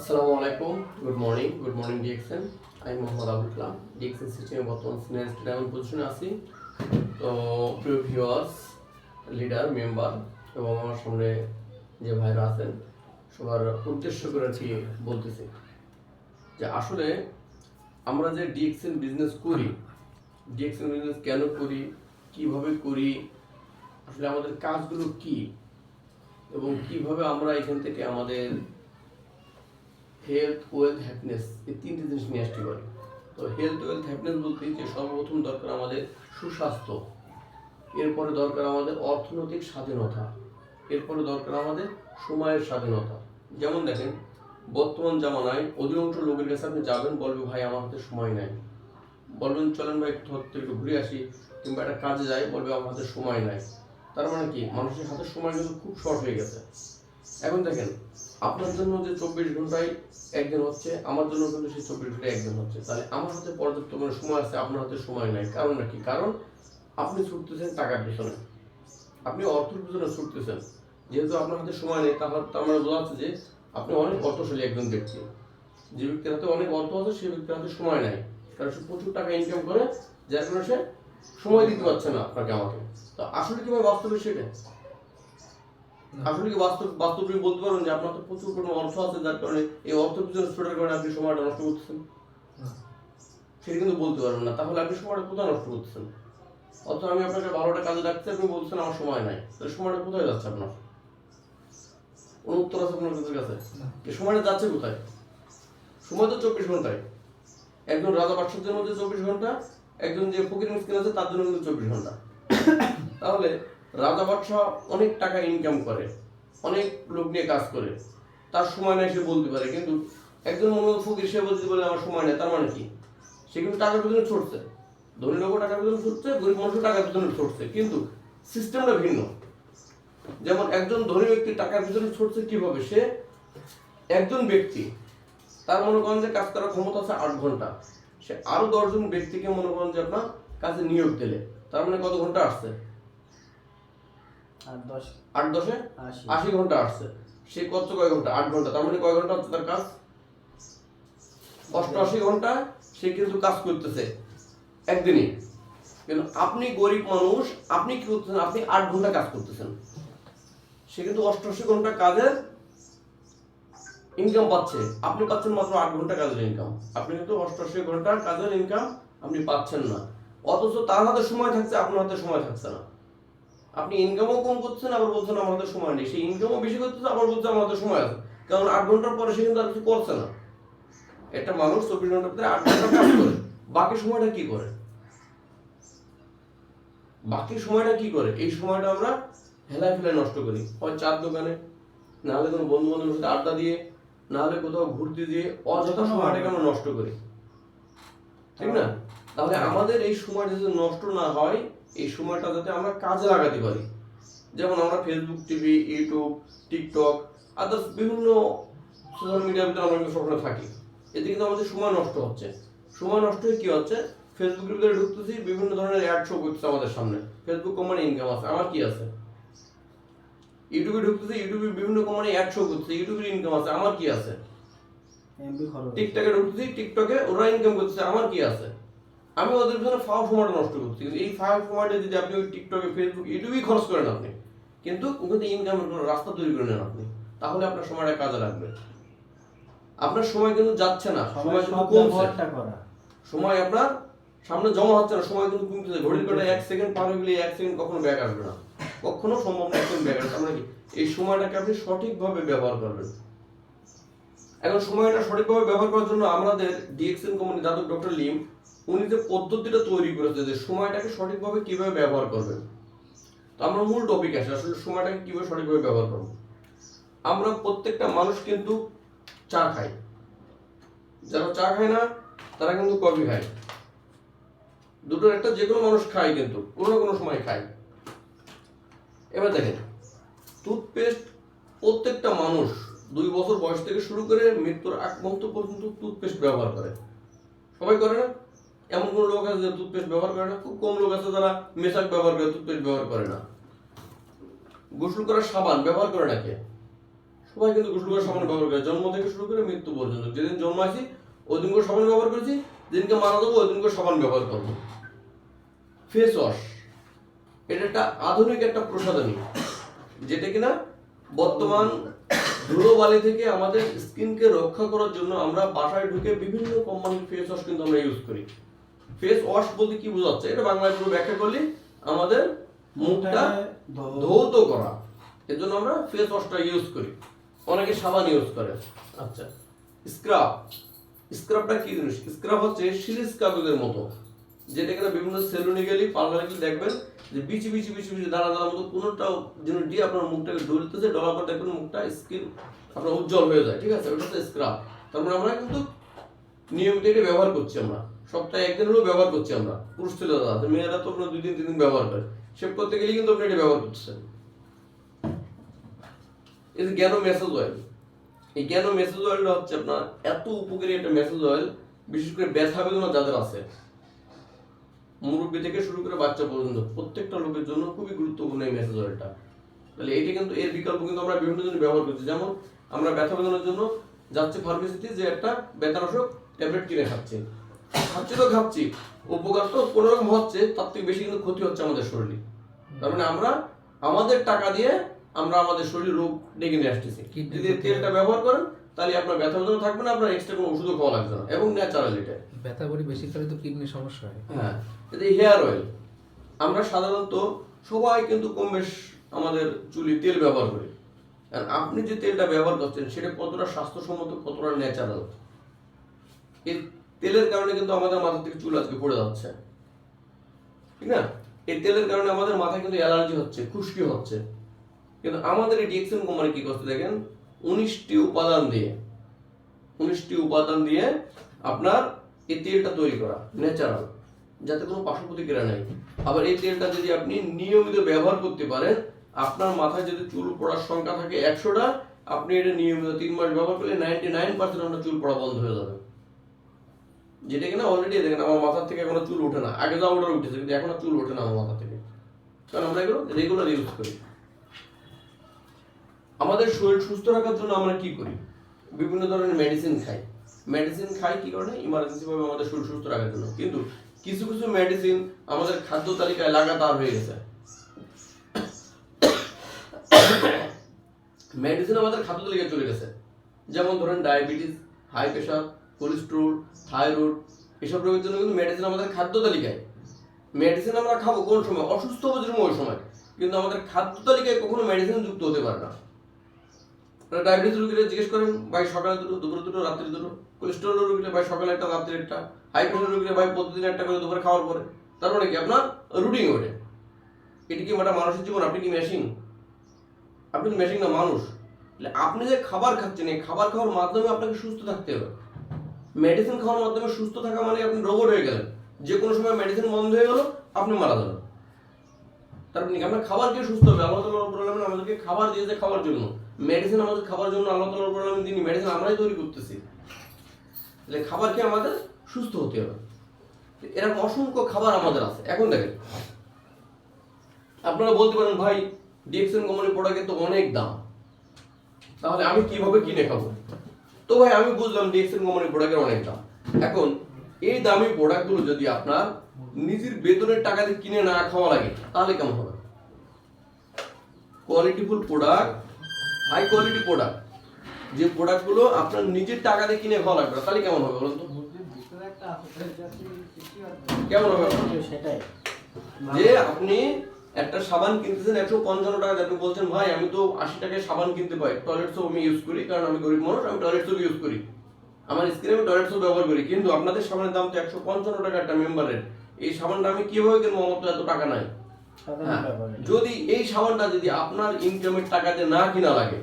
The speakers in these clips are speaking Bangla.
আসসালামু আলাইকুম good morning good morning DXN আমি মোহাম্মদ আবুল কালাম ডিএক্সএন সিস্টেমে বর্তমান সিনিয়র স্টুডেন্ট এমন পজিশনে আছি। তো প্রিয় ভিউয়ার্স লিডার মেম্বার এবং আমার সামনে যে ভাইরা আছেন, সবার উদ্দেশ্য করে বলতেছি যে আসলে আমরা যে ডিএক্সএন বিজনেস করি ডিএক্সএন বিজনেস কেন করি, কীভাবে করি, আসলে আমাদের কাজগুলো কি, এবং কীভাবে আমরা এখান থেকে আমাদের হেলথ ওয়েলথ হ্যাপিনেস এই তিনটে জিনিস নিয়ে আসতে পারি। তো হেলথ ওয়েলথ হ্যাপিনেস বলতে যে সর্বপ্রথম দরকার আমাদের সুস্বাস্থ্য, এরপরে দরকার আমাদের অর্থনৈতিক স্বাধীনতা, এরপরে দরকার আমাদের সময়ের স্বাধীনতা। যেমন দেখেন, বর্তমান জামানায় অধিকাংশ লোকের কাছে আপনি যাবেন, বলবে, ভাই, আমার হাতে সময় নাই। বলবেন, চলেন ভাই কোথাও একটু ঘুরে আসি। কিংবা একটা কাজে যাই, বলবে, আমার হাতে সময় নাই। তার মানে কি? মানুষের হাতে সময় কিন্তু খুব শর্ট হয়ে গেছে। এখন দেখেন, আপনার জন্য যে চব্বিশ ঘন্টায় একদিন হচ্ছে, আমার জন্য কিন্তু সেই চব্বিশ ঘন্টায় একদিন হচ্ছে। তাহলে আমার হাতে পর্যাপ্ত মানে সময় আছে, আপনার হাতে সময় নাই। কারণ কি কারণ আপনি ছুটতেছেন টাকার পিছনে। আপনি অর্থের পিছনে ছুটতেছেন। যেহেতু আপনার হাতে সময় নেই, তাহলে তার মানে বোঝা যাচ্ছে যে আপনি অনেক অর্থশালী একজন ব্যক্তি। যে ব্যক্তির হাতে অনেক অর্থ আছে সেই ব্যক্তির হাতে সময় নাই। কারণ সে প্রচুর টাকা ইনকাম করে, যার কারণে সে সময় দিতে পারছে না আপনাকে আমাকে। তো আসলে কীভাবে বাস্তবে সেটা? আসলে কি বাস্তব বাস্তব তুমি বলতে পারবেন যে আপনার তো প্রচুর কোনো অর্থ আছে যার কারণে এই অর্থ পিছনে ছোটার কারণে আপনি সময়টা নষ্ট করতেছেন। সেটা কিন্তু বলতে পারবেন না। তাহলে আপনি সময়টা কোথায় নষ্ট করতেছেন? অথচ আমি আপনাকে ভালোটা কাজে রাখছি আপনি বলছেন আমার সময় নাই। তাহলে সময়টা কোথায় যাচ্ছে আপনার? কোনো উত্তর আছে আপনার কাছে এই সময়টা যাচ্ছে কোথায়? সময় তো চব্বিশ ঘন্টায়। একজন রাজা বাদশাহের মধ্যে চব্বিশ ঘণ্টা একজন যে ফকির মিসকিন আছে তার জন্য কিন্তু চব্বিশ ঘণ্টা। তাহলে রাজা বাদশাহ অনেক টাকা ইনকাম করে, অনেক লোক নিয়ে কাজ করে। তার সময় নেই সে বলতে পারে, কিন্তু একজন মনে ফকির, সে বলতে পারে, আমার সময় নেই, তার মানে কি? সে কিন্তু টাকার পিছনে ছুটছে। ধনী লোক টাকার পিছনে ছুটছে, গরিব মানুষও টাকার পিছনে ছুটছে, কিন্তু সিস্টেমটা ভিন্ন। যেমন একজন ধনী ব্যক্তি টাকার পিছনে ছুটছে কীভাবে? সে একজন ব্যক্তি, তার মনে করেন যে কাজ করার ক্ষমতা আছে আট ঘণ্টা। সে আরও দশজন ব্যক্তিকে মনে করেন যে আপনার কাজে নিয়োগ দিলে। তার মানে কত ঘণ্টা আসছে? আট দশে। আশি। ঘণ্টা আসছে। সে কত কয় ঘণ্টা? আট ঘণ্টা। তার মানে কয় ঘণ্টা হচ্ছে তার কাজ? অষ্টআশি ঘণ্টা সে কিন্তু কাজ করতেছে। একদিনই। কিন্তু আপনি গরিব মানুষ আপনি কি করতেছেন? আপনি আট ঘণ্টা কাজ করতেছেন। সে কিন্তু অষ্টআশি ঘণ্টা কাজের ইনকাম পাচ্ছে। আপনি পাচ্ছেন মাত্র আট ঘণ্টা কাজের ইনকাম আপনি কিন্তু অষ্টআশি ঘণ্টার কাজের ইনকাম আপনি পাচ্ছেন না। অথচ তার হাতে সময় থাকছে আপনার হাতে সময় থাকছে না। আপনি ইনকামও কম করছেন আবার বলছেন আমার হাতে সময় নেই। সেই ইনকামও বেশি করতেছে আবার বলছে হাতে সময় আছে। কারণ আট ঘণ্টার পরে সে কিন্তু আর কিছু করছে না। একটা মানুষ চব্বিশ ঘণ্টার ভিতরে আট ঘণ্টা কাজ করে। বাকি সময়টা কি করে? বাকি সময়টা কি করে? এই সময়টা আমরা হেলায় ফেলায় নষ্ট করি। হয় চার দোকানে না হলে কোনো বন্ধু বান্ধবের সাথে আড্ডা দিয়ে না হলে কোথাও ঘুরতে দিয়ে অযথা সময়টাকে আমরা নষ্ট করি। ঠিক না? তাহলে আমাদের এই সময়টা যদি নষ্ট না হয় এই সময়টা যাতে আমরা কাজে লাগাতে পারি। যেমন আমরা Facebook TV YouTube TikTok others বিভিন্ন সোশ্যাল মিডিয়ার ভিতরে আমরা কিন্তু সবসময় থাকি। এতে কিন্তু আমাদের সময় নষ্ট হচ্ছে। সময় নষ্ট হয়ে কি হচ্ছে? ফেসবুকের ভিতরে ঢুকতেছি বিভিন্ন ধরনের অ্যাড শো করতেছে আমাদের সামনে। ফেসবুক কোম্পানি ইনকাম আছে। আমার কি আছে? ইউটিউবে ঢুকতেছি ইউটিউবে বিভিন্ন কোম্পানি অ্যাড শো করতেছে ইউটিউবের ইনকাম আছে। আমার কি আছে? টিকটকে ঢুকতেছি টিকটকে ওরা ইনকাম করতেছে। আমার কি আছে? আমি ওদের পিছনে ফাও সময়টা নষ্ট করছি। কিন্তু এই ফাও সময়টা যদি আপনি ওই টিকটকে ফেসবুক ইউটিউবেই খরচ করেন আপনি কিন্তু ওখানে ইনকামের কোনো রাস্তা তৈরি করে নেন আপনি তাহলে আপনার সময়টা কাজে লাগবে। আপনার সময় কিন্তু যাচ্ছে না সময় সব কমছে। করা। সময় আপনার সামনে জমা হচ্ছে না সময় কিন্তু কমতেছে ঘড়ির কাটা এক সেকেন্ড পার হয়ে গেলে এক সেকেন্ড কখনো ব্যাক আসবে না। কখনো সম্ভব না একদম ব্যাক আসবে মানে এই সময়টাকে আপনি সঠিকভাবে ব্যবহার করবেন। এখন সময়টা সঠিকভাবে ব্যবহার করার জন্য আমাদের ডিএক্সএন কোম্পানি যাদব ডক্টর লিম উনি যে পদ্ধতিটা তৈরি করেছে যে সময়টাকে সঠিকভাবে কীভাবে ব্যবহার করবেন। তো আমরা মূল টপিক আসে, আসলে সময়টাকে কীভাবে সঠিকভাবে ব্যবহার করব। আমরা প্রত্যেকটা মানুষ কিন্তু চা খাই। যারা চা খায় না, তারা কিন্তু কফি খায়। দুটোর একটা যে কোনো মানুষ খায় কিন্তু, কোনো না কোনো সময় খায়। এবার দেখেন টুথপেস্ট প্রত্যেকটা মানুষ দুই বছর বয়স থেকে শুরু করে মৃত্যুর আগ পর্যন্ত টুথপেস্ট ব্যবহার করে। সবাই করে না? এমন কোনো লোক আছে যে টুথপেস্ট ব্যবহার করে না? খুব কম লোক আছে যারা মেশাক ব্যবহার করে টুথপেস্ট ব্যবহার করে না। গোসল করার সাবান ব্যবহার করে না কে? সবাই কিন্তু গোসল করার সাবান ব্যবহার করে। জন্ম থেকে শুরু করে মৃত্যু পর্যন্ত। যেদিন জন্ম আসি ওই করে সাবান ব্যবহার করেছি, যেদিনকে মারা দেবো ওই দিন করে সাবান ব্যবহার করব। ফেস ওয়াশ এটা একটা আধুনিক একটা প্রসাধনী, যেটা কিনা বর্তমান ধুলোবালি থেকে আমাদের স্কিনকে রক্ষা করার জন্য আমরা বাসায় ঢুকে বিভিন্ন কোম্পানির ফেস ওয়াশ কিন্তু আমরা ইউজ করি। ফেস ওয়াশ বলতে কি বোঝাচ্ছে? এটা বাংলায় পুরো ব্যাখ্যা করলে আমাদের মুখটা ধৌত করা। এর জন্য আমরা ফেস ওয়াশটা ইউজ করি। অনেকে সাবান ইউজ করে। আচ্ছা। স্ক্রাব স্ক্রাবটা কি জিনিস? স্ক্রাব হচ্ছে সিরিজ কাগজের মতো। যেটা কিনা বিভিন্ন সেলুনে গেলে পার্লারে গেলে দেখবেন যে বিচি বিচি বিচি বিচি দানা দানা মতো কোনোটাও জিনিস দিয়ে আপনার মুখটাকে ডলতেছে ডলার পর দেখবেন মুখটা স্কিন আপনার উজ্জ্বল হয়ে যায়। ঠিক আছে? ওটা হচ্ছে স্ক্রাব তার মানে আমরা কিন্তু নিয়মিত এটা ব্যবহার করছি আমরা। সপ্তাহে একদিন হলেও ব্যবহার করছি আমরা। পুরুষ ছেলে দাদা মেয়েরা তো আপনার দুই দিন, তিন দিন ব্যবহার করে। শেভ করতে গেলে কিন্তু আপনি এটা ব্যবহার করছেন এই যে জ্ঞান মেসেজ অয়েল এই জ্ঞান মেসেজ অয়েলটা হচ্ছে আপনার এত উপকারী একটা মেসেজ অয়েল বিশেষ করে ব্যথা বেদনা যাদের আছে। মুরব্বী থেকে শুরু করে বাচ্চা পর্যন্ত, প্রত্যেকটা লোকের জন্য খুবই গুরুত্বপূর্ণ এই মেসেজ অয়েলটা তাহলে এটা কিন্তু, এর বিকল্প কিন্তু আমরা বিভিন্ন জন্য ব্যবহার করছি। যেমন আমরা ব্যথা বেদনার জন্য যাচ্ছে ফার্মেসিতে যে একটা ব্যথানাশক ট্যাবলেট কিনে খাচ্ছি। খাচ্ছি তো খাচ্ছি উপকার তো কোনো রকম হচ্ছে তার থেকে বেশি কিন্তু ক্ষতি হচ্ছে আমাদের শরীরে। তার মানে আমরা আমাদের টাকা দিয়ে আমরা আমাদের শরীরে রোগ ডেকে নিয়ে আসতেছি। যদি তেলটা ব্যবহার করেন তাহলে আপনার ব্যথা বেদনা থাকবে না আপনার এক্সট্রা কোনো ওষুধও খাওয়া লাগবে না। এবং ন্যাচারাল এটা। ব্যথা বড়ি বেশি করে তো কিডনির সমস্যা হয়। হ্যাঁ এটা হেয়ার অয়েল আমরা সাধারণত সবাই কিন্তু কম বেশ আমাদের চুলি তেল ব্যবহার করি। আর আপনি যে তেলটা ব্যবহার করছেন সেটা কতটা স্বাস্থ্যসম্মত কতটা ন্যাচারাল এই তেলের কারণে কিন্তু আমাদের মাথা থেকে চুল আজকে পড়ে যাচ্ছে। ঠিক না? এই তেলের কারণে আমাদের মাথায় কিন্তু অ্যালার্জি হচ্ছে, খুশকি হচ্ছে। কিন্তু আমাদের এই ডিএক্সএন কোম্পানি কি করছে দেখেন? উনিশটি উপাদান দিয়ে, উনিশটি উপাদান দিয়ে আপনার এই তেলটা তৈরি করা ন্যাচারাল যাতে কোনো পার্শ্ব প্রতিক্রিয়া নেই। আবার এই তেলটা যদি আপনি নিয়মিত ব্যবহার করতে পারেন, আপনার মাথায় যদি চুল পড়ার সংখ্যা থাকে একশোটা, আপনি এটা নিয়মিত তিন মাস ব্যবহার করলে নাইনটি নাইন পার্সেন্ট আপনার চুল পড়া বন্ধ হয়ে যাবে। যেটা কিনা অলরেডি দেখেন, আমার মাথার থেকে এখনও চুল ওঠে না। আগে যা ওটা উঠেছে, কিন্তু এখনও চুল ওঠে না আমার মাথা থেকে। কারণ আমরা এগুলো রেগুলার ইউজ করি। আমাদের শরীর সুস্থ রাখার জন্য আমরা কি করি? বিভিন্ন ধরনের মেডিসিন খাই। মেডিসিন খাই কি কারণে? ইমার্জেন্সি ভাবে আমাদের শরীর সুস্থ রাখার জন্য। কিন্তু কিছু কিছু মেডিসিন আমাদের খাদ্য তালিকায় লাগাতার হয়ে গেছে। মেডিসিন আমাদের খাদ্য তালিকায় চলে গেছে। যেমন ধরেন diabetes high pressure cholesterol thyroid এসব রোগের জন্য কিন্তু মেডিসিন আমাদের খাদ্য তালিকায়। মেডিসিন আমরা খাব কোন সময়? অসুস্থ হব যেরকম ওই সময়। কিন্তু আমাদের খাদ্য তালিকায় কখনো মেডিসিন যুক্ত হতে পারে না। ডায়াবেটিস রোগীরা জিজ্ঞেস করেন, ভাই, সকালে দুটো, দুপুরে দুটো, রাত্রে দুটো? কোলেস্ট্রল রোগীরা, ভাই, সকালে একটা, রাত্রে একটা। হাই প্রেশার রোগীরা, ভাই, প্রতিদিন একটা করে দুপুরে খাওয়ার পরে। তার মানে কি? আপনার রুটিন ওঠে এটি কি একটা মানুষের জীবন? আপনি কি মেশিন আপনি মেশিন না, মানুষ। আপনি যে খাবার খাচ্ছেন, এই খাবার খাওয়ার মাধ্যমে আপনাকে সুস্থ থাকতে হবে। মেডিসিন খাওয়ার মাধ্যমে সুস্থ থাকা মানে আপনি রোবট হয়ে গেলেন। যে কোনো সময় মেডিসিন বন্ধ হয়ে গেল, আপনি মারা যাবেন। তারপর কি? আপনার খাবার কে সুস্থ হবে। আল্লাহ তালা রব্বুল আলমিন আমাদেরকে খাবার দিয়েছে খাওয়ার জন্য। মেডিসিন আমাদের খাবার জন্য আল্লাহ তালা আলমিন তিনি মেডিসিন আমরাই তৈরি করতেছি। তাহলে খাবার খেয়ে আমাদের সুস্থ হতে হবে। এরকম অসংখ্য খাবার আমাদের আছে। এখন দেখেন, আপনারা বলতে পারেন, ভাই ডিএক্সএন কোম্পানির প্রোডাক্টের তো অনেক দাম। তাহলে আমি কীভাবে কিনে খাব? তো ভাই আমি বুঝলাম ডিএক্সএন কোম্পানির প্রোডাক্টের অনেক দাম এখন এই দামি প্রোডাক্টগুলো যদি আপনার নিজের বেতনের টাকা দিয়ে কিনে না খাওয়া লাগে তাহলে কেমন হবে? Qualityful product high quality product যে প্রোডাক্টগুলো আপনার নিজের টাকা দিয়ে কিনে খাওয়া লাগবে তাহলে কেমন হবে বলুন তো? কেমন হবে? সেটাই। যে আপনি একটা সাবান কিনতেছেন একশো পঞ্চান্ন টাকা আপনি বলছেন ভাই আমি তো আশি টাকায় সাবান কিনতে পাই টয়লেট সোপ আমি ইউজ করি কারণ আমি গরিব মানুষ আমি টয়লেট সোপ ইউজ করি। আমার স্কিনে আমি টয়লেট সোপ ব্যবহার করি। কিন্তু আপনাদের সাবানের দাম তো একশো পঞ্চান্ন টাকা একটা মেম্বারের এই সাবানটা আমি কীভাবে কিনবো? আমার তো এত টাকা নাই। হ্যাঁ। যদি এই সাবানটা যদি আপনার ইনকামের টাকাতে না কিনা লাগে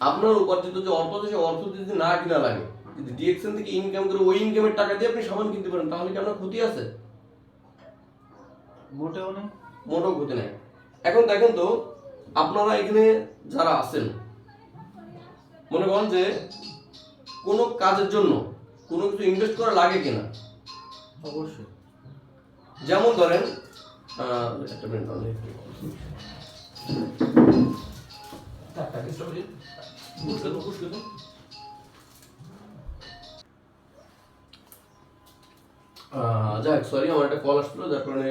আপনার উপার্জিত যে অর্থ আছে সেই অর্থ যদি না কিনা লাগে যদি ডিএক্সএন থেকে ইনকাম করে ওই ইনকামের টাকা দিয়ে আপনি সাবান কিনতে পারেন তাহলে কি আপনার ক্ষতি আছে? মোটেও নেই মোটেও ক্ষতি নাই। এখন দেখেন তো আপনারা এখানে যারা আছেন মনে করেন যে কোনো কাজের জন্য কোনো কিছু ইনভেস্ট করা লাগে কিনা? অবশ্যই। যেমন ধরেন একটা মিনিট তো আহ, যাক সরি আমার একটা কল আসছিল যার কারণে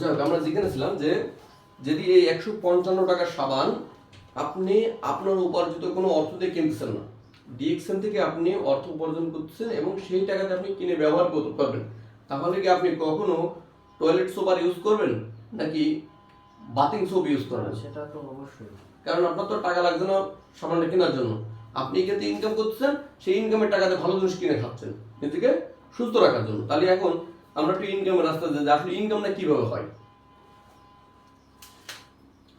যাক আমরা যেখানে ছিলাম যে যদি এই একশো পঞ্চান্ন টাকার সাবান আপনি আপনার উপার্জিত কোনো অর্থ দিয়ে কিনতেছেন না ডিএক্সএন থেকে আপনি অর্থ উপার্জন করতেছেন এবং সেই টাকাতে আপনি কিনে ব্যবহার করতে পারবেন তাহলে কি আপনি কখনো টয়লেট সোপার ইউজ করবেন নাকি বাথিং সোপ ইউজ করবেন সেটা তো অবশ্যই। কারণ আপনার তো টাকা লাগছে না সামানটা কেনার জন্য। আপনি এক্ষেত্রে ইনকাম করতেছেন সেই ইনকামের টাকাতে ভালো জিনিস কিনে খাচ্ছেন নিজেকে সুস্থ রাখার জন্য। তাহলে এখন আমরা একটু ইনকামের রাস্তা যে আসলে ইনকামটা কীভাবে হয়?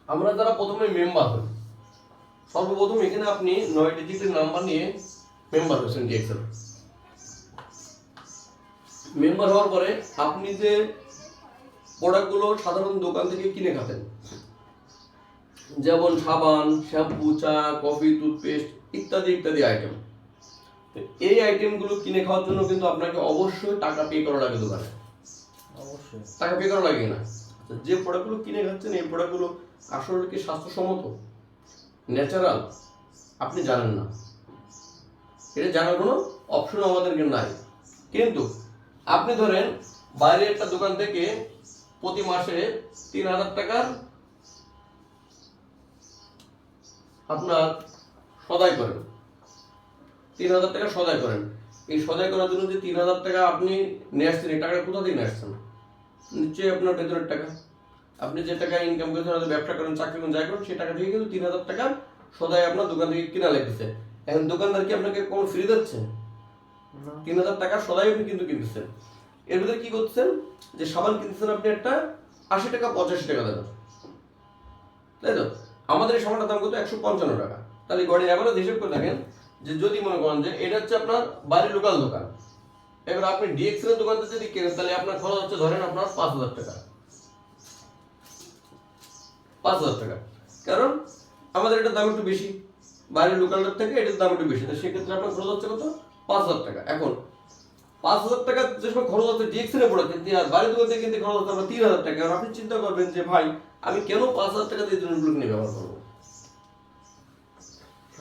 আমরা যারা প্রথমে মেম্বার হই, সর্বপ্রথম এখানে আপনি নয় ডিজিটের নাম্বার নিয়ে মেম্বার হয়েছেন ডিএক্সেল মেম্বার হওয়ার পরে আপনি যে প্রোডাক্টগুলো সাধারণ দোকান থেকে কিনে খাতেন, যেমন সাবান শ্যাম্পু চা কফি টুথপেস্ট ইত্যাদি ইত্যাদি আইটেম এই আইটেমগুলো কিনে খাওয়ার জন্য কিন্তু আপনাকে অবশ্যই টাকা পে করা লাগে দোকানে। অবশ্যই। টাকা পে করা লাগে না। আচ্ছা, যে প্রোডাক্টগুলো কিনে খাচ্ছেন এই প্রোডাক্টগুলো আসলে কি স্বাস্থ্যসম্মত? ন্যাচারাল আপনি জানেন না। এটা জানার কোনো অপশন আমাদেরকে নাই। কিন্তু আপনি ধরেন বাইরে একটা দোকান থেকে প্রতি মাসে তিন হাজার টাকার আপনার সদাই করেন। তিন হাজার টাকা সদাই করেন। এই সদাই করার জন্য যে তিন হাজার টাকা আপনি নিয়ে আসছেন এই টাকাটা কোথা থেকে নিয়ে আসছেন? নিশ্চয়ই আপনার বেতনের টাকা। আপনি যে টাকা ইনকাম করেছেন হয়তো ব্যবসা করেন চাকরি করেন যাই করেন সেই টাকা থেকে কিন্তু তিন হাজার টাকা সদাই আপনার দোকান থেকে কিনা লেগেছে এখন দোকানদার কি আপনাকে কোনো ফ্রি দিচ্ছে? তিন হাজার টাকা সদাই আপনি কিন্তু কিনতেছেন। এর ভিতরে কি করছেন যে সাবান কিনতেছেন আপনি একটা আশি টাকা পঁচাশি টাকা দেবেন তাই তো? আমাদের এই সাবানটার দাম কত? একশো পঞ্চান্ন টাকা। তাহলে গড়ে এভারেজ হিসেব করে দেখেন যে যদি মনে করেন যে এটা হচ্ছে আপনার বাড়ির লোকাল দোকান। এবার আপনি ডিএক্সেল এর দোকান থেকে যদি কেনেন, তাহলে আপনার খরচ হচ্ছে ধরেন আপনার পাঁচ হাজার টাকা। পাঁচ হাজার টাকা। কারণ আমাদের এটার দাম একটু বেশি। বাইরের লোকালটার থেকে এটার দাম একটু বেশি। তো সেক্ষেত্রে আপনার খরচ হচ্ছে কত? পাঁচ হাজার টাকা। এখন পাঁচ হাজার টাকা যে সময় খরচ হচ্ছে ডিএক্সেলে পড়ে কিন্তু আর বাড়ির দোকান থেকে কিনতে খরচ হচ্ছে আপনার তিন হাজার টাকা। আপনি চিন্তা করবেন যে, ভাই, আমি কেন পাঁচ হাজার টাকা দিয়ে কিনে ব্যবহার করব?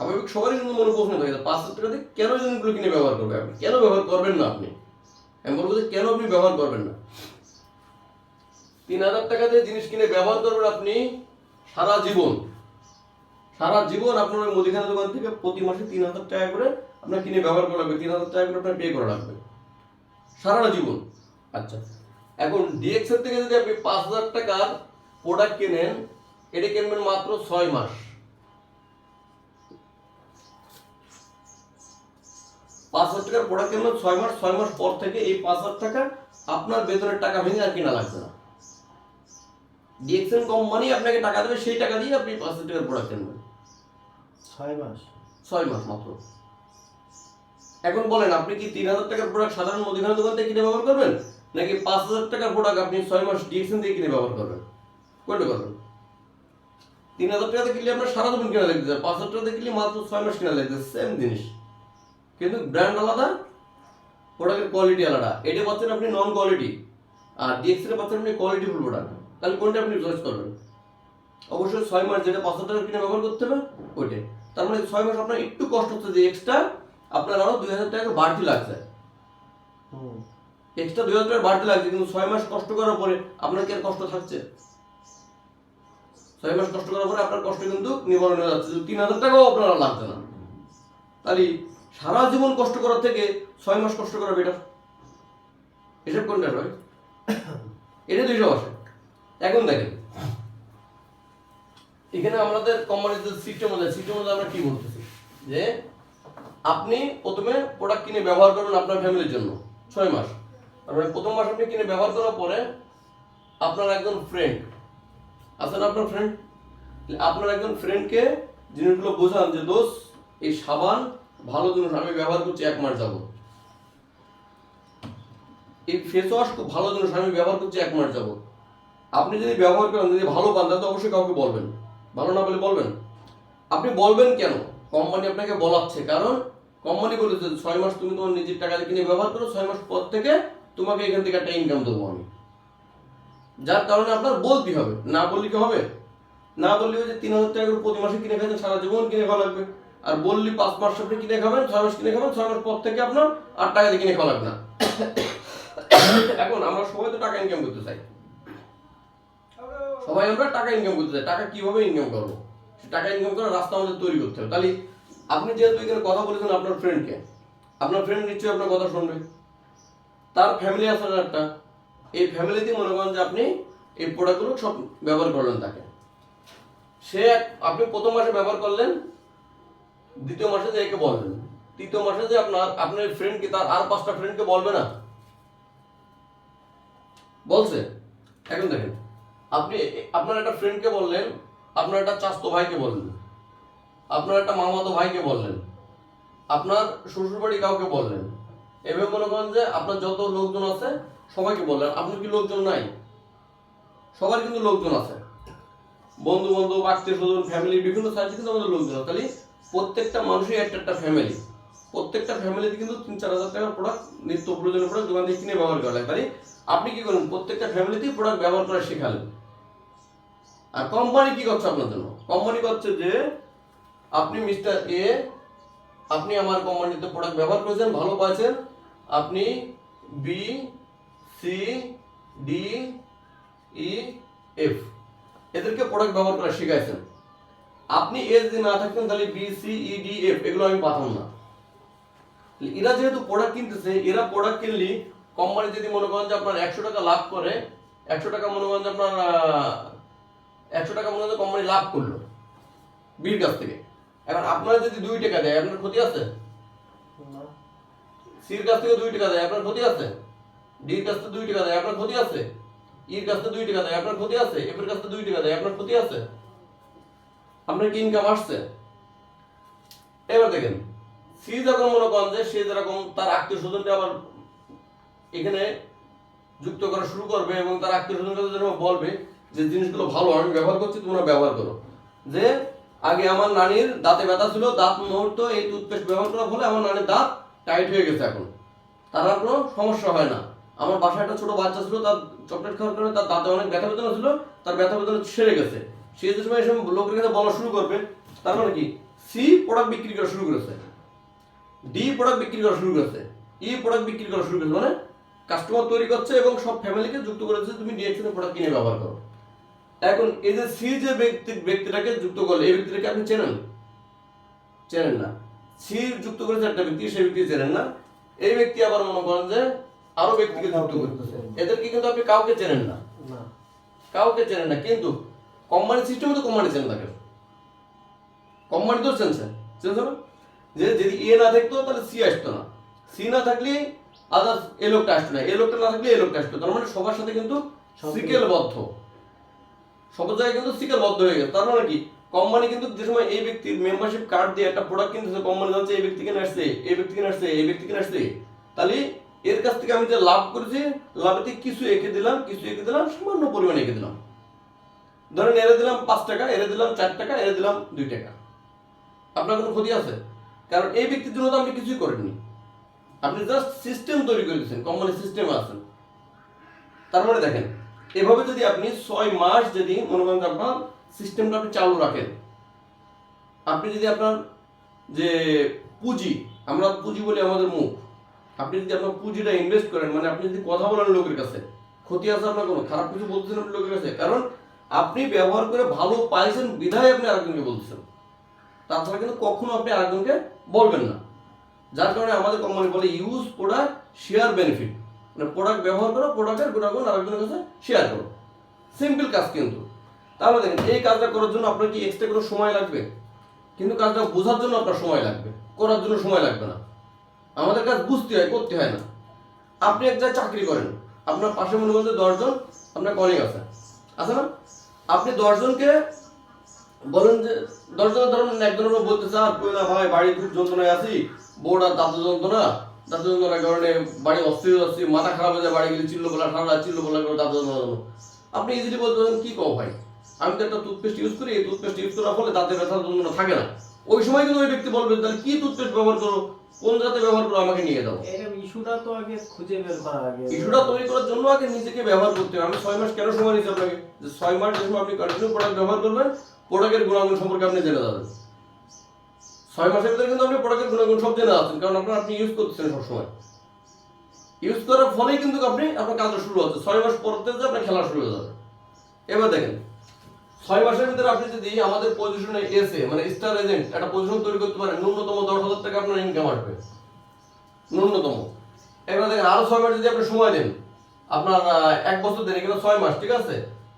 স্বাভাবিক সবারই কিন্তু মনে প্রশ্ন থাকে পাঁচ হাজার টাকা দিয়ে কেন জিনিসগুলো কিনে ব্যবহার করবে আপনি? কেন ব্যবহার করবেন না আপনি? আমি বলব যে কেন আপনি ব্যবহার করবেন না? তিন হাজার টাকা দিয়ে জিনিস কিনে ব্যবহার করবেন আপনি সারা জীবন। সারা জীবন আপনার ওই মুদিখানা দোকান থেকে প্রতি মাসে তিন হাজার টাকা করে আপনার কিনে ব্যবহার করা লাগবে তিন হাজার টাকা করে আপনার পে করা লাগবে। সারা জীবন। আচ্ছা এখন ডিএক্সেল থেকে যদি আপনি পাঁচ হাজার টাকার প্রোডাক্ট কেনেন, এটা কিনবেন মাত্র ছয় মাস। পাঁচ হাজার টাকার প্রোডাক্ট কিনবেন ছয় মাস ছয় মাস পর থেকে এই পাঁচ হাজার টাকা আপনার বেতনের টাকা ভেঙে আর কেনা লাগবে না। ডিএক্সএন কোম্পানি আপনাকে টাকা দেবে সেই টাকা দিয়ে আপনি পাঁচ হাজার টাকার প্রোডাক্ট কিনবেন। ছয় মাস? ছয় মাস মাত্র। এখন বলেন আপনি কি তিন হাজার টাকার প্রোডাক্ট সাধারণ মুদিখানা দোকান থেকে কিনে ব্যবহার করবেন? নাকি পাঁচ হাজার টাকার প্রোডাক্ট আপনি ছয় মাস ডিএক্সএন দিয়ে কিনে ব্যবহার করবেন? কোনটা করবেন? তিন হাজার টাকাতে কিনলে আপনার সারা জীবন কেনা লাগতেছে পাঁচ হাজার টাকাতে কিনলে মাত্র ছয় মাস কেনা লাগতেছে সেম জিনিস। কিন্তু ব্র্যান্ড আলাদা প্রোডাক্টের কোয়ালিটি আলাদা। এটা পাচ্ছেন আপনি নন কোয়ালিটি আর ডিএক্সএল পাচ্ছেন আপনি কোয়ালিটি ফুল প্রোডাক্ট তাহলে কোনটা আপনি চয়েস করবেন? অবশ্যই ছয় মাস যেটা পাঁচ হাজার টাকা কিনে ব্যবহার করতে হবে ওইটাই। তার মানে ছয় মাস আপনার একটু কষ্ট হচ্ছে যে এক্সট্রা আপনার আরও দুই হাজার টাকা বাড়তি লাগছে। হুম। এক্সট্রা দুই হাজার টাকা বাড়তি লাগছে কিন্তু ছয় মাস কষ্ট করার পরে আপনার কি আর কষ্ট থাকছে? ছয় মাস কষ্ট করার পরে আপনার কষ্ট কিন্তু নিবারণ হয়ে যাচ্ছে তিন হাজার টাকাও আপনার লাগছে না। তাহলে সারা জীবন কষ্ট করার থেকে ছয় মাস কষ্ট করা বেটার এসব কোনটা নয় এটা দুইশো আসে এখন দেখেন। এখানে আমাদের কোম্পানির যে সিস্টেম আছে। সিস্টেম মধ্যে আমরা কি বলতেছি? যে আপনি প্রথমে প্রোডাক্ট কিনে ব্যবহার করবেন আপনার ফ্যামিলির জন্য, ছয় মাস। তারপরে প্রথম মাস আপনি কিনে ব্যবহার করার পরে আপনার একজন ফ্রেন্ড আছেন আপনার ফ্রেন্ড আপনার একজন ফ্রেন্ডকে জিনিসগুলো বোঝান যে দোষ এই সাবান ভালো জিনিস, আমি ব্যবহার করছি, এক মাস যাব এই ফেস ওয়াশ খুব ভালো জিনিস, আমি ব্যবহার করছি, এক মাস যাব আপনি যদি ব্যবহার করেন, যদি ভালো পান, তাহলে অবশ্যই কাউকে বলবেন। ভালো না বলে বলবেন। আপনি বলবেন কেন? কোম্পানি আপনাকে বলাচ্ছে, কারণ কোম্পানি বলেছে, ছয় মাস তুমি তোমার নিজের টাকা দিয়ে কিনে ব্যবহার করো, ছয় মাস পর থেকে তোমাকে এখান থেকে একটা ইনকাম দেবো আমি। যার কারণে আপনার বলতে হবে, না বললে কি হবে? না বললে ওই যে তিন হাজার টাকা করে প্রতি মাসে কিনে খাচ্ছেন সারা জীবন কিনে খাওয়া লাগবে। আর বললি পাঁচ মাস আপনি কিনে খাবেন, ছয় মাস কিনে খাবেন, ছয় মাস পর থেকে আপনার আট টাকা দিয়ে কিনে খাওয়া লাগবে না। এখন আমরা সবাই তো টাকা ইনকাম করতে চাই। সবাই আমরা টাকা ইনকাম করতে চাই। টাকা কীভাবে ইনকাম করব? টাকা ইনকাম করার রাস্তা আমাদের তৈরি করতে হবে। তাহলে আপনি যেহেতু এখানে কথা বলেছেন আপনার ফ্রেন্ডকে আপনার ফ্রেন্ড নিশ্চয়ই আপনার কথা শুনবে। তার ফ্যামিলি আছে একটা, এই ফ্যামিলিতে মনে করেন যে আপনি এই প্রোডাক্টগুলো সব ব্যবহার করলেন তাকে। সে আপনি প্রথম মাসে ব্যবহার করলেন দ্বিতীয় মাসে যে একে বলবেন। তৃতীয় মাসে যে আপনার আপনার ফ্রেন্ডকে তার আর পাঁচটা ফ্রেন্ডকে বলবে না? বলছে? এখন দেখেন, আপনি আপনার একটা ফ্রেন্ডকে বললেন, আপনার একটা চাস্তো ভাইকে বললেন, আপনার একটা মামাতো ভাইকে বললেন, আপনার শ্বশুরবাড়ি কাউকে বললেন, এভাবে মনে করেন যে আপনার যত লোকজন আছে, সবাইকে বললেন। আপনার কি লোকজন নাই? সবার কিন্তু লোকজন আছে। বন্ধু বান্ধব আত্মীয় স্বজন ফ্যামিলি বিভিন্ন সাইজে কিন্তু আমাদের লোকজন তাহলে প্রত্যেকটা মানুষই একটা একটা ফ্যামিলি প্রত্যেকটা ফ্যামিলিতে কিন্তু তিন চার হাজার টাকার প্রোডাক্ট নিত্য প্রয়োজনীয় প্রোডাক্ট দোকান থেকে কিনে ব্যবহার করা লাগে। তাহলে আপনি কি করেন, প্রত্যেকটা ফ্যামিলিতেই প্রোডাক্ট ব্যবহার করা শেখালেন আর কোম্পানি কি করছে আপনার জন্য? কোম্পানি করছে যে, আপনি মিস্টার এ আপনি আমার কোম্পানিতে প্রোডাক্ট ব্যবহার করেছেন, ভালো পাচ্ছেন আপনি B C D E F এদেরকে প্রোডাক্ট ব্যবহার করা শিখাইছেন। আপনি এ যদি না থাকতেন তাহলে B C E D F এগুলো আমি পাতাম না। এরা যেহেতু প্রোডাক্ট কিনতেছে এরা প্রোডাক্ট কিনলি কোম্পানি যদি মনে করেন যে আপনার একশো টাকা লাভ করে একশো টাকা মনে করেন যে আপনার একশো টাকা মনে করেন কোম্পানি লাভ করল বির কাছ থেকে। এখন আপনারা যদি দুই টাকা দেয় আপনার ক্ষতি আছে? সির কাছ থেকে দুই টাকা দেয় আপনার ক্ষতি আছে? ডির কাছ থেকে দুই টাকা দেয় আপনার ক্ষতি আছে? ইর কাছ থেকে দুই টাকা দেয় আপনার ক্ষতি আছে? এফের কাছ থেকে দুই টাকা দেয় আপনার ক্ষতি আছে? আপনার কি ইনকাম আসছে? এবার দেখেন, সি যখন মনে করেন যে সে যেরকম তার আত্মীয় স্বজনকে আবার এখানে যুক্ত করা শুরু করবে এবং তার আত্মীয় স্বজনকে যেরকম বলবে যে জিনিসগুলো ভালো, আমি ব্যবহার করছি তোমরা ব্যবহার করো। যে আগে আমার নানির দাঁতে ব্যথা ছিল, দাঁত মুহূর্ত এই টুথপেস্ট ব্যবহার করার ফলে আমার নানির দাঁত টাইট হয়ে গেছে এখন। তার আর কোনো সমস্যা হয় না। আমার বাসায় একটা ছোট বাচ্চা ছিল, তার চকলেট খাওয়ার কারণে তার দাঁতে অনেক ব্যথা বেদনা ছিল, তার ব্যথা বেদনা সেরে গেছে। সে যে সময় এসব লোকের কাছে বলা শুরু করবে তার মানে কি? সি প্রোডাক্ট বিক্রি করা শুরু করেছে। ডি প্রোডাক্ট বিক্রি করা শুরু করেছে। ই প্রোডাক্ট বিক্রি করা শুরু করেছে। মানে কাস্টমার তৈরি করছে এবং সব ফ্যামিলিকে যুক্ত করেছে তুমি ডিএক্সএন প্রোডাক্ট কিনে ব্যবহার করো। এখন এই যে সি যে ব্যক্তি ব্যক্তিটাকে যুক্ত করলে এই ব্যক্তিটাকে আপনি চেনেন? চেনেন না। সি যুক্ত করেছে একটা ব্যক্তি সেই ব্যক্তি চেনেন না। এই ব্যক্তি আবার মনে করেন যে আরও ব্যক্তিকে যুক্ত করতেছে। এদেরকে কিন্তু আপনি কাউকে চেনেন না। কাউকে চেনেন না। কিন্তু কোম্পানি সিস্টেমে তো কোম্পানি চেনে থাকে। কোম্পানি তো চেনছে চেনছে না? যে যদি এ না থাকতো তাহলে সি আসতো না। সি না থাকলে আদার্স এ লোকটা আসতো না। এ লোকটা না থাকলে এ লোকটা আসতো। তার মানে সবার সাথে কিন্তু সিকেলবদ্ধ। সব জায়গায় কিন্তু সিকেলবদ্ধ হয়ে গেছে। তার মানে কি? কোম্পানি কিন্তু যে সময় এই ব্যক্তির মেম্বারশিপ কার্ড দিয়ে একটা প্রোডাক্ট কিনতেছে কোম্পানি যাচ্ছে এই ব্যক্তি কিনে আসছে এই ব্যক্তি কিনে আসছে এই ব্যক্তি কিনে আসছে তাহলে এর কাছ থেকে আমি যে লাভ করেছি থেকে কিছু এঁকে দিলাম কিছু এঁকে দিলাম সামান্য পরিমাণে এঁকে দিলাম। ধরেন এরে দিলাম পাঁচ টাকা, এরে দিলাম চার টাকা, এরে দিলাম দুই টাকা। আপনার কোনো ক্ষতি আছে? কারণ এই ব্যক্তির জন্য তো আপনি কিছুই করেননি। আপনি জাস্ট সিস্টেম তৈরি করে দিয়েছেন কোম্পানির সিস্টেম আছেন। তার মানে দেখেন, এভাবে যদি আপনি ছয় মাস যদি মনে করেন আপনার সিস্টেমটা আপনি চালু রাখেন, আপনি যদি আপনার যে পুঁজি, আমরা পুঁজি বলি আমাদের মুখ, আপনি যদি আপনার পুঁজিটা ইনভেস্ট করেন মানে আপনি যদি কথা বলেন লোকের কাছে, ক্ষতি আছে আপনার কোনো? খারাপ কিছু বলতেছেন লোকের কাছে? কারণ আপনি ব্যবহার করে ভালো পাইছেন বিধায় আপনি আরেকজনকে বলছেন। তাছাড়া কিন্তু কখনো আপনি আরেকজনকে বলবেন না। যার কারণে আমাদের কোম্পানি বলে ইউজ প্রোডাক্ট শেয়ার বেনিফিট মানে প্রোডাক্ট ব্যবহার করো প্রোডাক্টের গুণাগুণ আরেকজনের কাছে শেয়ার করো। সিম্পল কাজ কিন্তু। তাহলে দেখেন, এই কাজটা করার জন্য আপনার কি এক্সট্রা কোনো সময় লাগবে? কিন্তু কাজটা বোঝার জন্য আপনার সময় লাগবে। করার জন্য সময় লাগবে না। আমাদের কাজ বুঝতে হয়, করতে হয় না। আপনি এক জায়গায় চাকরি করেন। আপনার পাশে মনে করেন দশজন আপনার কলিগ আছে। আছে না? আপনি দশজনকে বলেন যে দশজন ধরুন একজন বলতে চান ভাই, বাড়ি খুব যন্ত্রণায় আছি আর দাঁত যন্ত্রণা। দাঁত যন্ত্রণার কারণে বাড়ি অস্থির আছি মাথা খারাপ হয়ে যায়, বাড়ি গেলে চিল্লো বলা ঠান্ডা চিল্লো বলা করে দাঁত যন্ত্রণা। আপনি ইজিলি বলতে পারেন, কি ভাই? আমি তো একটা টুথপেস্ট ইউজ করি, এই টুথপেস্ট ইউজ করার ফলে দাঁতের ব্যথা যন্ত্রণা থাকে না। ওই সময় কিন্তু ওই ব্যক্তি বলবে তাহলে কি টুথপেস্ট ব্যবহার করো? কোন জাতে ব্যবহার করো? আমাকে নিয়ে দাও এরকম ইস্যুটা তো আগে খুঁজে বের করা আগে। ইস্যুটা তৈরি করার জন্য আগে নিজেকে ব্যবহার করতে হবে। আমি ছয় মাস কেন সময় নিচ্ছি আপনাকে? যে ছয় মাস যে সময় আপনি কন্টিনিউ প্রোডাক্ট ব্যবহার করবেন প্রোডাক্টের গুণাগুণ সম্পর্কে আপনি জেনে যাবেন। ছয় মাসের ভিতরে কিন্তু আপনি প্রোডাক্টের গুণাগুণ সব জেনে যাচ্ছেন কারণ আপনার আপনি ইউজ করতেছেন সবসময়। ইউজ করার ফলেই কিন্তু আপনি আপনার কাজটা শুরু হচ্ছে। ছয় মাস পরতে যে আপনার খেলা শুরু হয়ে যাবে। এবার দেখেন ছয় মাসের ভিতরে আপনি যদি আমাদের পজিশনে এসে মানে স্টার এজেন্ট একটা পজিশন তৈরি করতে পারেন, ন্যূনতম দশ হাজার টাকা আপনার ইনকাম আসবে। ন্যূনতম। এবার দেখেন, আরও ছয় মাস যদি আপনি সময় দেন, আপনার এক বছর দেন, এখানে ছয় মাস, ঠিক আছে?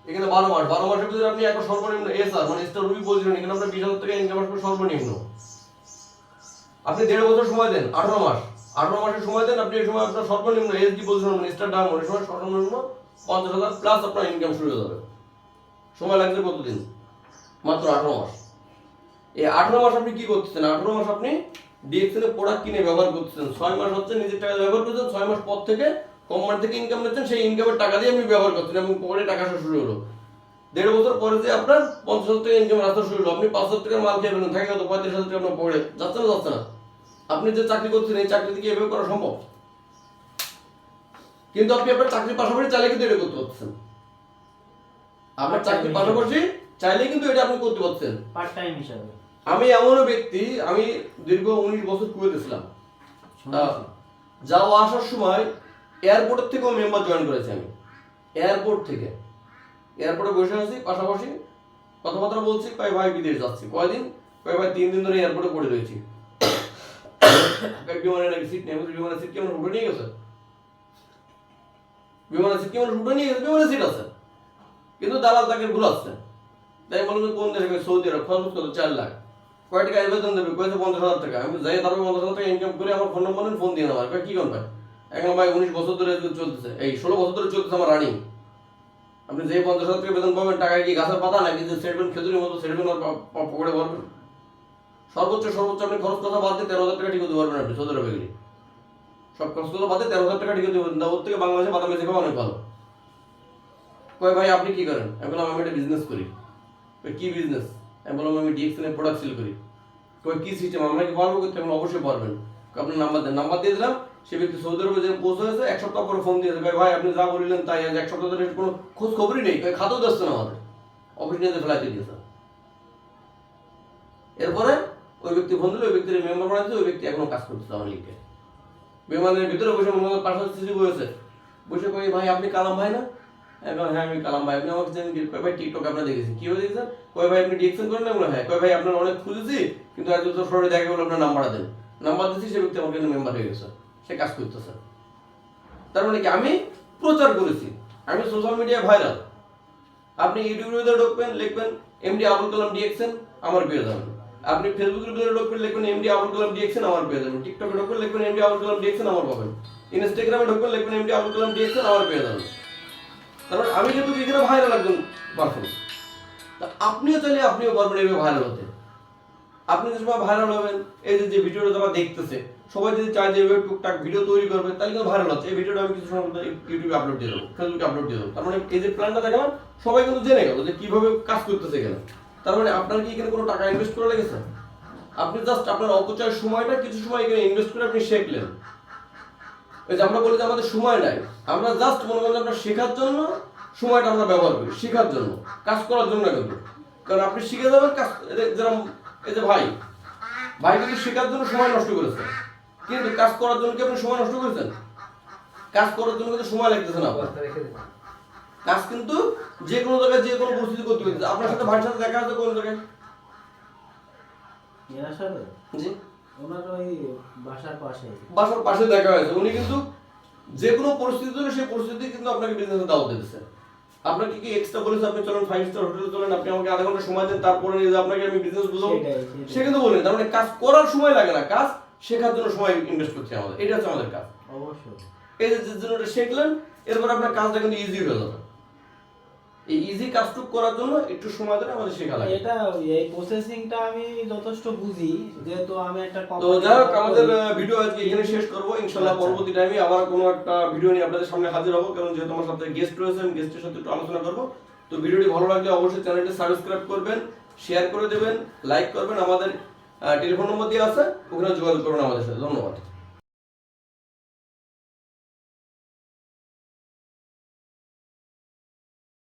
এখানে বারো মাস, বারো মাসের ভিতরে আপনি এখন সর্বনিম্ন এস আর মানে স্টার রুবি পজিশন এখানে আপনার বিশ হাজার টাকা ইনকাম আসবে সর্বনিম্ন। আপনি দেড় বছর সময় দেন, আঠারো মাস, আঠারো মাসের সময় দেন, আপনি এই সময় আপনার সর্বনিম্ন এসডি পজিশন মানে স্টার ডায়মন্ড, এই সময় সর্বনিম্ন পঞ্চাশ হাজার প্লাস আপনার ইনকাম শুরু হয়ে যাবে। সময় লাগছে কতদিন? মাত্র আঠারো মাস। এই আঠারো মাস আপনি কি করতেছেন? আঠারো মাস আপনি ডিএক্সএল এর প্রোডাক্ট কিনে ব্যবহার করতেছেন। ছয় মাস হচ্ছে নিজের টাকা ব্যবহার করছেন, ছয় মাস পর থেকে কোম্পানি থেকে ইনকাম নিচ্ছেন, সেই ইনকামের টাকা দিয়ে আপনি ব্যবহার করছেন এবং পরে টাকা শুরু হলো। দেড় বছর পরে যে আপনার পঞ্চাশ হাজার টাকা ইনকাম রাস্তা শুরু হলো। আপনি পাঁচ হাজার টাকার মাল খেয়ে ফেলেন থাকে হয়তো পঁয়ত্রিশ হাজার টাকা আপনার পড়ে যাচ্ছে না যাচ্ছে না। আপনি যে চাকরি করছেন, এই চাকরি থেকে এভাবে করা সম্ভব? কিন্তু আপনি আপনার চাকরির পাশাপাশি চালিয়ে কিন্তু এটা করতে পারছেন আপনার চাকরির পাশাপাশি চাইলে কিন্তু এটা আপনি করতে পারছেন পার্ট টাইম হিসাবে। আমি এমনও ব্যক্তি আমি দীর্ঘ উনিশ বছর কুয়েতে ছিলাম যাওয়া আসার সময় এয়ারপোর্টের থেকেও মেম্বার জয়েন করেছি আমি। এয়ারপোর্ট থেকে। এয়ারপোর্টে বসে আছি পাশাপাশি কথাবার্তা বলছি কয় ভাই বিদেশ যাচ্ছি। কয়দিন? কয় ভাই তিন দিন ধরে এয়ারপোর্টে পড়ে রয়েছি। বিমানে নাকি সিট নেই? বিমানের সিট কি আমরা উঠে নিয়ে গেছে? বিমানের সিট কি আমরা উঠে নিয়ে গেছে? বিমানের সিট আছে। কিন্তু দালাল তাকে ঘুরাচ্ছে তাই যে কোন দেশে সৌদি আরব খরচ কত চার লাখ। কয় টাকা আবেদন দেবে? কয়েছে পঞ্চাশ হাজার টাকা। আমি যাই তারপর পঞ্চাশ হাজার টাকা ইনকাম করে আমার ফোন নম্বর ফোন দিয়ে নেওয়ার কয়, কি করবেন এখন ভাই, উনিশ বছর ধরে চলতেছে। এই ষোলো বছর ধরে চলতেছে আমার রানিং আপনি যে পঞ্চাশ হাজার টাকা বেতন পাবেন টাকা কি গাছের পাতা নাকি যে সেটবেন খেজুরের মতো সেটবেন আর পকেটে ভরবেন? সর্বোচ্চ সর্বোচ্চ আপনি খরচ কথা বাদ দিয়ে তেরো হাজার টাকা ঠিক হতে পারবেন আপনি সৌদি আরবে সব খরচ কথা বাদ দিয়ে তেরো হাজার টাকা ঠিক হতে পারবেন। ওর থেকে বাংলাদেশে বাদাম খাওয়া অনেক ভালো। কয় ভাই আপনি কি করেন? আমি বললাম আমি একটা বিজনেস করি। কয়, কি বিজনেস আমি বললাম আমি ডিএক্সএন এর প্রোডাক্ট সেল করি। কয় কি সিস্টেম আমরা কি পারব করতে আমি বললাম, অবশ্যই পারবেন কয়, আপনার নাম্বার দেন। নাম্বার দিয়ে দিলাম সে ব্যক্তি সৌদি আরবে যে পৌঁছে হয়েছে এক সপ্তাহ পরে ফোন দিয়েছে। কয়, ভাই আপনি যা বললেন তাই। আজ এক সপ্তাহ ধরে কোনো খোঁজ খবরই নেই। কয়, খাতেও দিচ্ছে না আমাদের। অফিস নিয়ে ফেলাইতে দিয়েছে। এরপরে ওই ব্যক্তি ফোন দিল ওই ব্যক্তির মেম্বার বানাচ্ছে ওই ব্যক্তি এখনও কাজ করতেছে আমার লিঙ্কে বিমানের ভিতরে বসে মোহাম্মদ সিসি বসেছে বসে কই ভাই আপনি কালাম ভাই না? এখন হ্যাঁ আমি কালাম ভাই, আপনি আমাকে কি? কয় ভাই টিকটক আপনার দেখেছি কি হয়ে দেখেছেন কয় ভাই, আপনি ডিএকশন করেন না হ্যাঁ কয় ভাই, আপনার অনেক খুঁজেছি, কিন্তু এক বছর সরে দেখা গেলো আপনার নাম্বারটা দেন। নাম্বার দিচ্ছি সে ব্যক্তি আমার মেম্বার হয়ে গেছে। সে কাজ করতেছে তার মানে কি, আমি প্রচার করেছি। আমি সোশ্যাল মিডিয়ায় ভাইরাল আপনি ইউটিউবের ভিতরে ঢুকবেন, লিখবেন এমডি আবুল কালাম ডিএক্সএন আমার পেয়ে যাবেন। আপনি ফেসবুকের ভিতরে ঢুকবেন, লিখবেন এমডি আবুল কালাম ডিএক্সএন আমার পেয়ে যাবেন। টিকটকে ঢুকবেন, লিখবেন এমডি আবুল কালাম ডিএক্সএন আমার পাবেন। ইনস্টাগ্রামে ঢুকবেন, লিখবেন এমডি আবুল কালাম ডিএক্সএন আমার পেয়ে যাবেন। কারণ আমি কিন্তু এখানে ভাইরাল একজন পারফর্ম তা আপনিও চাইলে আপনিও পারবেন এইভাবে ভাইরাল হতে। আপনি যে সময় ভাইরাল হবেন, এই যে ভিডিওটা যারা দেখতেছে, সবাই যদি চায় যে এভাবে টুকটাক ভিডিও তৈরি করবে, তাহলে কিন্তু ভাইরাল হচ্ছে। এই ভিডিওটা আমি কিছু সময় মধ্যে ইউটিউবে আপলোড দিয়ে দেবো ফেসবুকে আপলোড দিয়ে দেবো। তার মানে এই যে প্ল্যানটা দেখালাম সবাই কিন্তু জেনে গেল যে কীভাবে কাজ করতেছে এখানে। তার মানে আপনার কি এখানে কোনো টাকা ইনভেস্ট করা লেগেছে? আপনি জাস্ট আপনার অপচয় সময়টা কিছু সময় এখানে ইনভেস্ট করে আপনি শিখলেন ওই যে আমরা বলি যে আমাদের সময় নাই আমরা জাস্ট মনে করেন আমরা শেখার জন্য সময়টা আমরা ব্যবহার করি শেখার জন্য কাজ করার জন্য কিন্তু। কারণ আপনি শিখে যাবেন কাজ এই যেরকম এই যে ভাই ভাই কিন্তু শেখার জন্য সময় নষ্ট করেছে কিন্তু কাজ করার জন্য কি আপনি সময় নষ্ট করেছেন? কাজ করার জন্য কিন্তু সময় লাগতেছে না আপনার। কাজ কিন্তু যে কোনো জায়গায় যে কোনো পরিস্থিতি করতে পারতেছে আপনার সাথে ভাইয়ের সাথে দেখা আছে কোন জায়গায়? জি। ওনার ওই বাসার পাশে বাসার পাশে দেখা হয়েছে উনি কিন্তু যে কোনো পরিস্থিতি জন্য সেই পরিস্থিতি কিন্তু আপনাকে বিজনেসে দাওয়াত দিতেছে আপনাকে কি এক্সট্রা বলেছে আপনি চলেন ফাইভ স্টার হোটেলে চলেন আপনি আমাকে আধা ঘণ্টা সময় দেন তারপরে নিয়ে আপনাকে আমি বিজনেস বুঝাবো। সে কিন্তু বলেন তার মানে কাজ করার সময় লাগে না কাজ শেখার জন্য সময় ইনভেস্ট করছে আমাদের এটা হচ্ছে আমাদের কাজ অবশ্যই এই যে জন্য শিখলেন এরপর আপনার কাজটা কিন্তু ইজি হয়ে যাবে এই ইজি কাজটুকু করার জন্য একটু সময় ধরে আমাদের শেখা লাগে। এটা এই প্রসেসিংটা আমি যথেষ্ট বুঝি যেহেতু আমি একটা তো যাই হোক আমাদের ভিডিও আজকে এখানে শেষ করব। ইনশাল্লাহ আচ্ছা। পরবর্তী টাইমে আবার কোনো একটা ভিডিও নিয়ে আপনাদের সামনে হাজির হব কারণ যেহেতু আমার সাথে গেস্ট রয়েছেন গেস্টের সাথে একটু আলোচনা করব। তো ভিডিওটি ভালো লাগলে অবশ্যই চ্যানেলটি সাবস্ক্রাইব করবেন শেয়ার করে দেবেন লাইক করবেন। আমাদের টেলিফোন নম্বর দিয়ে আছে ওখানে যোগাযোগ করুন আমাদের সাথে। ধন্যবাদ।